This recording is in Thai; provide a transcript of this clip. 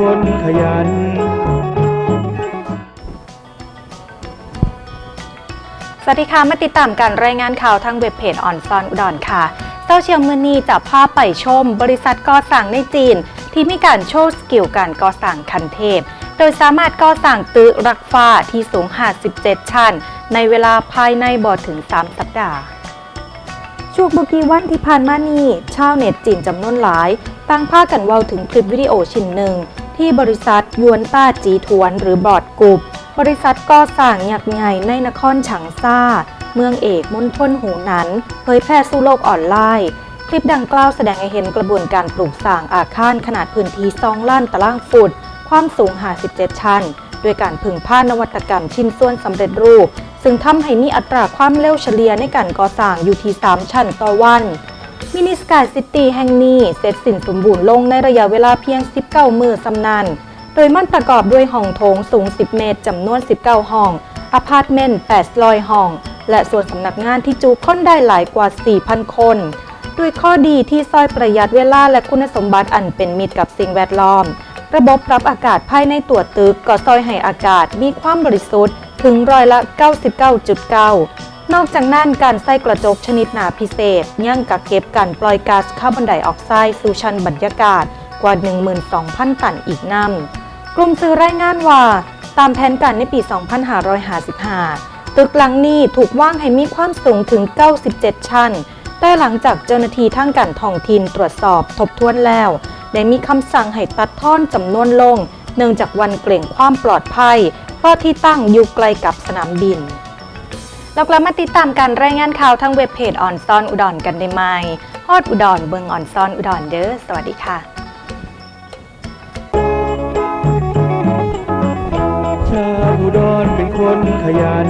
คนขยัน สวัสดีค่ะ มาติดตามการรายงานข่าวทางเว็บเพจออนซอนอุดรค่ะโซเชียลมือนีจะพาพไปชม บริษัทก่อสร้างในจีน ที่มีการโชว์สกิลการก่อสร้างคันเทพ โดยสามารถก่อสร้างตึกรักฟ้าที่สูง 57 ชั้น ในเวลาภายในบ่ถึง 3 สัปดาห์ช่วงบุกีวันที่ผ่านมานี้ชาวเน็ตจีนจำนวนหลาย ตั้งพากันเว้าถึงคลิปวิดีโอชิ้นหนึ่ง ที่บริษัทยวนต้าจีทวนหรือบอดกรุ๊ปบริษัทก่อสร้างยักษ์ใหญ่ในนครฉางซ่า เมืองเอกมณฑลหูหนันเผยแพร่สู่โลกออนไลน์ คลิปดังกล่าวแสดงให้เห็นกระบวนการปลูกสร้างอาคารขนาดพื้นที่2ล้านตารางฟุต ความสูง 57 ชั้นด้วยการพึ่งพานวัตกรรมชิ้นส่วนสำเร็จรูป ซึ่งทำให้มีอัตราความเร็วเฉลี่ยในการก่อสร้างอยู่ที่ 3 ชั้นต่อวัน มินิสกายซิตี้แห่งนี้เสร็จสิ้นสมบูรณ์ลงในระยะเวลาเพียง 19 มือสำนันโดยมันประกอบด้วยห้องโถงสูง 10 เมตรจำนวน 19 ห้อง อพาร์ตเมนต์800ห้อง และส่วนสำนักงานที่จุคนได้หลายกว่า 4,000 คนด้วยข้อดีที่ซอยประหยัดเวลาและคุณสมบัติอันเป็นมิตรกับสิ่งแวดล้อม ระบบรับอากาศภายในตัวตึกก็ซอยให้อากาศมีความบริสุทธิ์ถึงร้อยละ 99.9 นอกจากนั้นการใส่กระจกชนิดหนาพิเศษยังกักเก็บการปล่อยก๊าซคาร์บอนไดออกไซด์สู่ชั้นบรรยากาศกว่า 12,000 ตันอีกนำกลุ่มสื่อรายงานว่าตามแผนการในปี 2555 ตึกหลังนี้ถูกว่างให้มีความสูงถึง 97 ชั้น แต่หลังจากเจ้าหน้าที่ทางการท้องถิ่นตรวจสอบทบทวนแล้ว ได้มีคำสั่งให้ตัดท่อนจำนวนลง เนื่องจากวันเกรงความปลอดภัย เพราะที่ตั้งอยู่ไกลกับสนามบิน เรากลับมาติดตามการรายงานข่าวทางเว็บเพจออนซอนอุดรกันได้ไหมฮอดอุดรเบิงออนซอนอุดรเด้อสวัสดีค่ะชาวอุดรเป็นคนขยัน